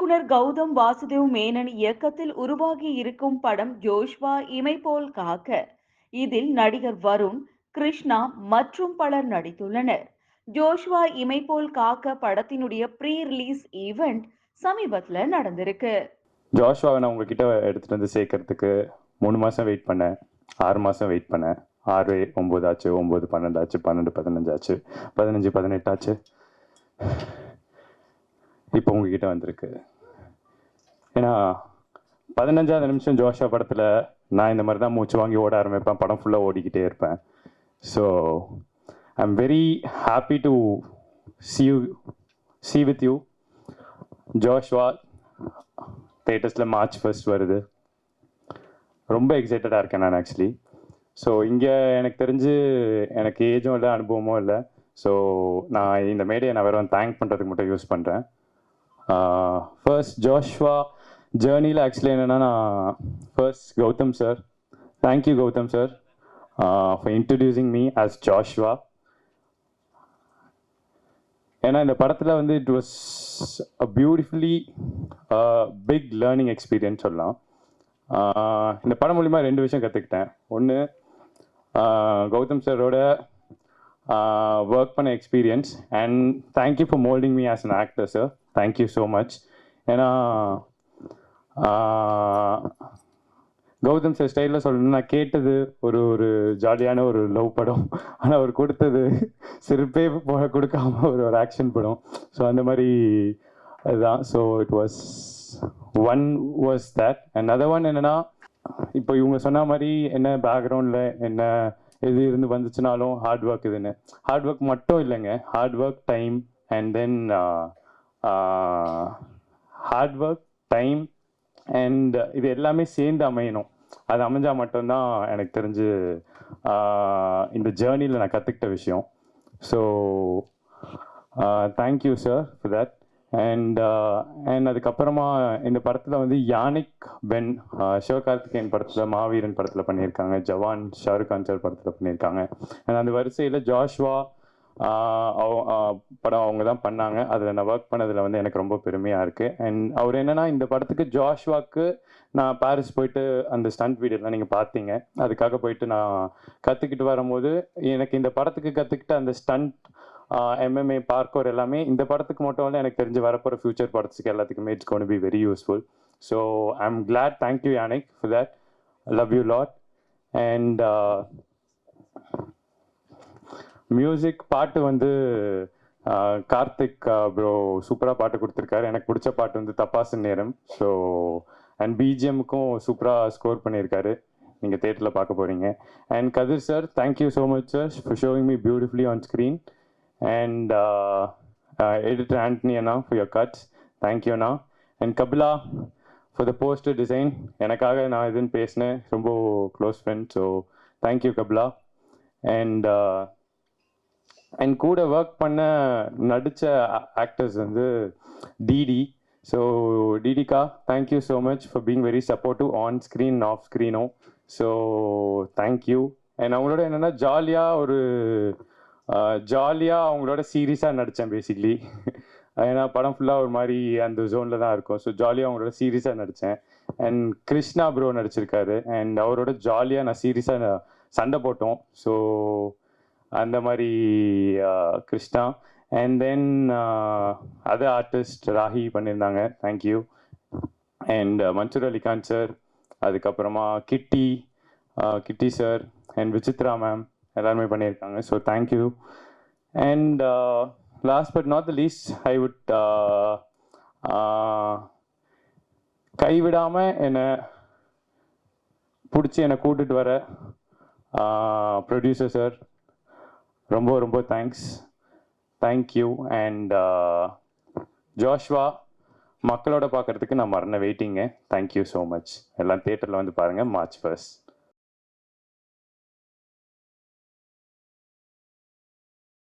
இயக்குனர் கௌதம் வாசுதேவ் மேனன் இயக்கத்தில் உருவாகி இருக்கும் படம் ஜோஷ்வா இமைபோல் காக்க. இதில் நடிகர் வருண் கிருஷ்ணா மற்றும் பலர் நடித்துள்ளனர். ஜோஷ்வா இமைபோல் காக்க படத்தினுடைய ப்ரீ ரிலீஸ் ஈவெண்ட் சமீபத்துல நடந்திருக்கு. ஜோஷ்வாவை நான் உங்ககிட்ட எடுத்துகிட்டு வந்து சேர்க்கறதுக்கு மூணு மாதம் வெயிட் பண்ணேன். ஆறு மாதம் வெயிட் பண்ணேன். ஆறு ஒம்பது ஆச்சு ஒம்பது பன்னெண்டு ஆச்சு பன்னெண்டு பதினஞ்சு ஆச்சு. பதினஞ்சு பதினெட்டு ஆச்சு. இப்போ உங்ககிட்ட வந்திருக்கு. ஏன்னா பதினஞ்சாவது நிமிஷம் ஜோஷா படத்தில் நான் இந்த மாதிரி தான் மூச்சு வாங்கி ஓட ஆரம்பிப்பேன். படம் ஃபுல்லாக ஓடிக்கிட்டே இருப்பேன். So I am very happy to see you see with you Joshua தேட்டர்ஸில் March first வருது. ரொம்ப எக்ஸைட்டடாக இருக்கேன் நான் ஆக்சுவலி ஸோ இங்கே எனக்கு தெரிஞ்சு எனக்கு ஏஜும் இல்லை அனுபவமும் இல்லை. ஸோ நான் இந்த மேடையை நான் வெறும் தேங்க் பண்ணுறதுக்கு மட்டும் யூஸ் பண்ணுறேன் ஃபர்ஸ்ட் ஜோஷ்வா ஜேர்னியில் ஆக்சுவலி என்னென்னா நான் first Gautham sir thank you Gautham sir for introducing me as Joshua ஏன்னா இந்த படத்தில் வந்து it was a beautifully big learning experience சொல்லலாம். இந்த படம் மூலிமா ரெண்டு விஷயம் கற்றுக்கிட்டேன் ஒன்று கௌதம் சாரோட ஒர்க் பண்ண experience and thank you for moulding me as an actor sir thank you so much ஏன்னா கௌதம் சார் ஸ்டைலில் சொல்லணும் நான் கேட்டது ஒரு ஒரு ஜாலியான ஒரு லவ் படம். ஆனால் அவர் கொடுத்தது சிரிப்பே போக கொடுக்காம ஒரு ஒரு ஆக்ஷன் படம். ஸோ அந்த மாதிரி அதுதான். So it was one was that and other one என்னன்னா இப்போ இவங்க சொன்ன மாதிரி என்ன பேக்ரவுண்டில் என்ன எது இருந்து வந்துச்சுனாலும் ஹார்ட் ஒர்க் இதுன்னு. ஹார்ட் ஒர்க் மட்டும் இல்லைங்க. Hard work time and then hard work time and இது எல்லாமே சேர்ந்து அமையணும். அது அமைஞ்சால் மட்டும்தான் எனக்கு தெரிஞ்சு இந்த ஜேர்னியில் நான் கற்றுக்கிட்ட விஷயம். So thank you sir for that and and அதுக்கப்புறமா இந்த படத்தில் வந்து யானிக் பென் சிவகார்த்திகேயன் படத்தில் மாவீரன் படத்தில் பண்ணியிருக்காங்க. ஜவான் ஷாருக் கான் சார் படத்தில் பண்ணியிருக்காங்க. அண்ட் அந்த வரிசையில் ஜாஷ்வா படம் அவங்க தான் பண்ணாங்க. அதில் நான் ஒர்க் பண்ணதில் வந்து எனக்கு ரொம்ப பெருமையாக இருக்குது அண்ட் அவர் என்னென்னா இந்த படத்துக்கு ஜாஷ்வாக்கு நான் பாரிஸ் போயிட்டு அந்த ஸ்டண்ட் வீடியோலாம் நீங்கள் பார்த்தீங்க. அதுக்காக போயிட்டு நான் கற்றுக்கிட்டு வரும்போது எனக்கு இந்த படத்துக்கு கற்றுக்கிட்ட அந்த ஸ்டண்ட் எம்எம்ஏ பார்க்கோர் எல்லாமே இந்த படத்துக்கு மட்டும் இல்லை எனக்கு தெரிஞ்சு வரப்போகிற ஃபியூச்சர் படத்துக்கு எல்லாத்துக்குமே it's gonna be very useful so I am glad thank you Yannick for that love you lot and music பாட்டு வந்து கார்த்திக் ப்ரோ சூப்பராக பாட்டு கொடுத்துருக்காரு. எனக்கு பிடிச்ச பாட்டு வந்து தப்பாசு நேரம். ஸோ அண்ட் பிஜிஎம்முக்கும் சூப்பராக ஸ்கோர் பண்ணியிருக்காரு. நீங்கள் தேட்டரில் பார்க்க போகிறீங்க and Kathir sir thank you so much sir for showing me beautifully on screen and editor Antony Anna for your cuts thank you Anna and Kapila for the poster design எனக்காக நான் இதுன்னு பேசினேன். ரொம்ப close friend so thank you Kapila and and கூட work பண்ண நடித்த actors வந்து DD so டிடிகா thank you so much for being very supportive on screen off ஸ்க்ரீனும் so thank you and அவங்களோட என்னென்னா ஜாலியாக ஒரு ஜாலியாக அவங்களோட சீரியஸாக நடித்தேன் பேசிக்லி ஏன்னா படம் ஃபுல்லாக ஒரு மாதிரி அந்த ஜோனில் தான் இருக்கும். ஸோ ஜாலியாக அவங்களோட சீரியஸாக நடித்தேன் அண்ட் கிருஷ்ணா ப்ரோ நடிச்சிருக்காரு. அண்ட் அவரோட ஜாலியாக நான் சீரியஸாக சண்டை போட்டோம். ஸோ அந்த மாதிரி Krishna. And then other artist ragi பண்ணியிருந்தாங்க. Thank you and Mansoor Ali Khan sir அதுக்கப்புறமா Kitty Kitty sir and Vichitra ma'am எல்லாருமே பண்ணியிருக்காங்க. So thank you and last but not the least I would கைவிடாமல் என்னை பிடிச்சி என்னை கூட்டிட்டு வர ப்ரொடியூசர் சார் ரொம்ப ரொம்ப தேங்க்ஸ் தேங்க்யூ அண்ட் ஜோஷ்வா மக்களோட பார்க்கறதுக்கு நான் மறந்த வெயிட்டிங்க தேங்க்யூ ஸோ மச் எல்லாம் தேட்டரில் வந்து பாருங்கள் மார்ச் ஃபர்ஸ்ட்